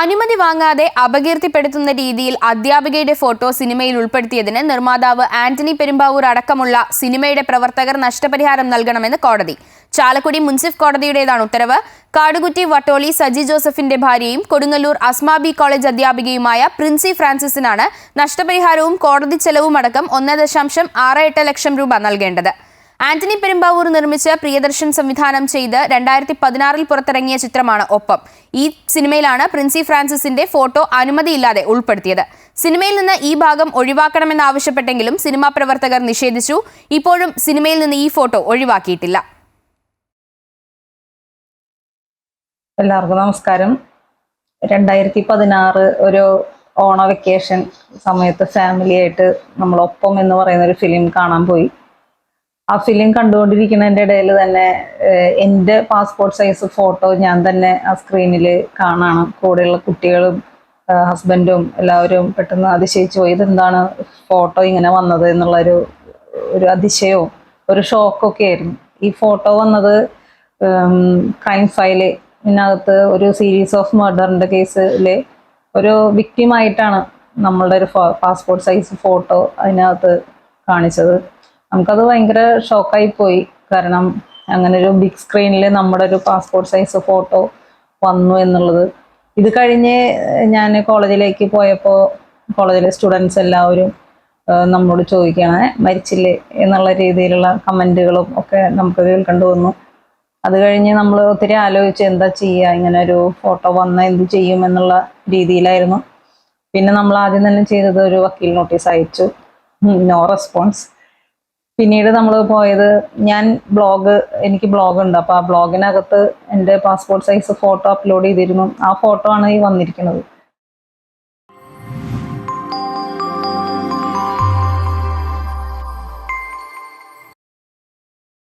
അനുമതി വാങ്ങാതെ അപകീർത്തിപ്പെടുത്തുന്ന രീതിയിൽ അധ്യാപികയുടെ ഫോട്ടോ സിനിമയിൽ ഉൾപ്പെടുത്തിയതിന് നിർമ്മാതാവ് ആന്റണി പെരുമ്പാവൂർ അടക്കമുള്ള സിനിമയുടെ പ്രവർത്തകർ നഷ്ടപരിഹാരം നൽകണമെന്ന് കോടതി. ചാലക്കുടി മുൻസിഫ് കോടതിയുടേതാണ് ഉത്തരവ്. കാടുകുറ്റി വട്ടോളി സജി ജോസഫിന്റെ ഭാര്യയും കൊടുങ്ങല്ലൂർ അസ്മാബി കോളേജ് അധ്യാപികയുമായ പ്രിൻസി ഫ്രാൻസിസിനാണ് നഷ്ടപരിഹാരവും കോടതി ചെലവും അടക്കം ഒന്ന് ലക്ഷം രൂപ നൽകേണ്ടത്. ആന്റണി പെരുമ്പാവൂർ നിർമ്മിച്ച് പ്രിയദർശൻ സംവിധാനം ചെയ്ത് രണ്ടായിരത്തി പതിനാറിൽ പുറത്തിറങ്ങിയ ചിത്രമാണ് ഒപ്പം. ഈ സിനിമയിലാണ് പ്രിൻസി ഫ്രാൻസിസിന്റെ ഫോട്ടോ അനുമതിയില്ലാതെ ഉൾപ്പെടുത്തിയത്. സിനിമയിൽ നിന്ന് ഈ ഭാഗം ഒഴിവാക്കണമെന്നാവശ്യപ്പെട്ടെങ്കിലും സിനിമാ പ്രവർത്തകർ നിഷേധിച്ചു. ഇപ്പോഴും സിനിമയിൽ നിന്ന് ഈ ഫോട്ടോ ഒഴിവാക്കിയിട്ടില്ല. എല്ലാവർക്കും നമസ്കാരം. രണ്ടായിരത്തി പതിനാറ് ഒരു ഓണ വെക്കേഷൻ സമയത്ത് ഫാമിലിയായിട്ട് നമ്മൾ ഒപ്പം എന്ന് പറയുന്ന ഒരു ഫിലിം കാണാൻ പോയി. ആ ഫിലിം കണ്ടുകൊണ്ടിരിക്കുന്നതിന്റെ ഇടയിൽ തന്നെ എന്റെ പാസ്പോർട്ട് സൈസ് ഫോട്ടോ ഞാൻ തന്നെ ആ സ്ക്രീനിൽ കാണാണ്. കൂടെയുള്ള കുട്ടികളും ഹസ്ബൻഡും എല്ലാവരും പെട്ടെന്ന് അതിശയിച്ചു പോയി ഇതെന്താണ് ഫോട്ടോ ഇങ്ങനെ വന്നത് എന്നുള്ളൊരു ഒരു അതിശയവും ഒരു ഷോക്കൊക്കെ ആയിരുന്നു. ഈ ഫോട്ടോ വന്നത് ക്രൈം ഫയൽ ഇതിനകത്ത് ഒരു സീരീസ് ഓഫ് മർഡറിന്റെ കേസിൽ ഒരു വിക്റ്റിമായിട്ടാണ് നമ്മളുടെ ഒരു പാസ്പോർട്ട് സൈസ് ഫോട്ടോ അതിനകത്ത് കാണിച്ചത്. നമുക്കത് ഭയങ്കര ഷോക്കായി പോയി. കാരണം അങ്ങനെ ഒരു ബിഗ് സ്ക്രീനിൽ നമ്മുടെ ഒരു പാസ്പോർട്ട് സൈസ് ഫോട്ടോ വന്നു എന്നുള്ളത്. ഇത് കഴിഞ്ഞ് ഞാൻ കോളേജിലേക്ക് പോയപ്പോൾ കോളേജിലെ സ്റ്റുഡൻസ് എല്ലാവരും നമ്മളോട് ചോദിക്കുകയാണ് മരിച്ചില്ലേ? എന്നുള്ള രീതിയിലുള്ള കമന്റുകളും ഒക്കെ നമുക്ക് കേൾക്കേണ്ടി വന്നു. അത് കഴിഞ്ഞ് നമ്മൾ ഒത്തിരി ആലോചിച്ച് എന്താ ചെയ്യുക ഇങ്ങനെ ഒരു ഫോട്ടോ വന്നാൽ എന്ത് ചെയ്യും? എന്നുള്ള രീതിയിലായിരുന്നു. പിന്നെ നമ്മൾ ആദ്യം തന്നെ ചെയ്തത് ഒരു വക്കീൽ നോട്ടീസ് അയച്ചു. നോ റെസ്പോൺസ് പിന്നീട് നമ്മൾ പോയത് ഞാൻ ബ്ലോഗ് എനിക്ക് ബ്ലോഗ് ഉണ്ട്. അപ്പോൾ ആ ബ്ലോഗിനകത്ത് എന്റെ പാസ്പോർട്ട് സൈസ് ഫോട്ടോ അപ്ലോഡ് ചെയ്തിരുന്നു. ആ ഫോട്ടോ ആണ് ഈ വന്നിരിക്കുന്നത്.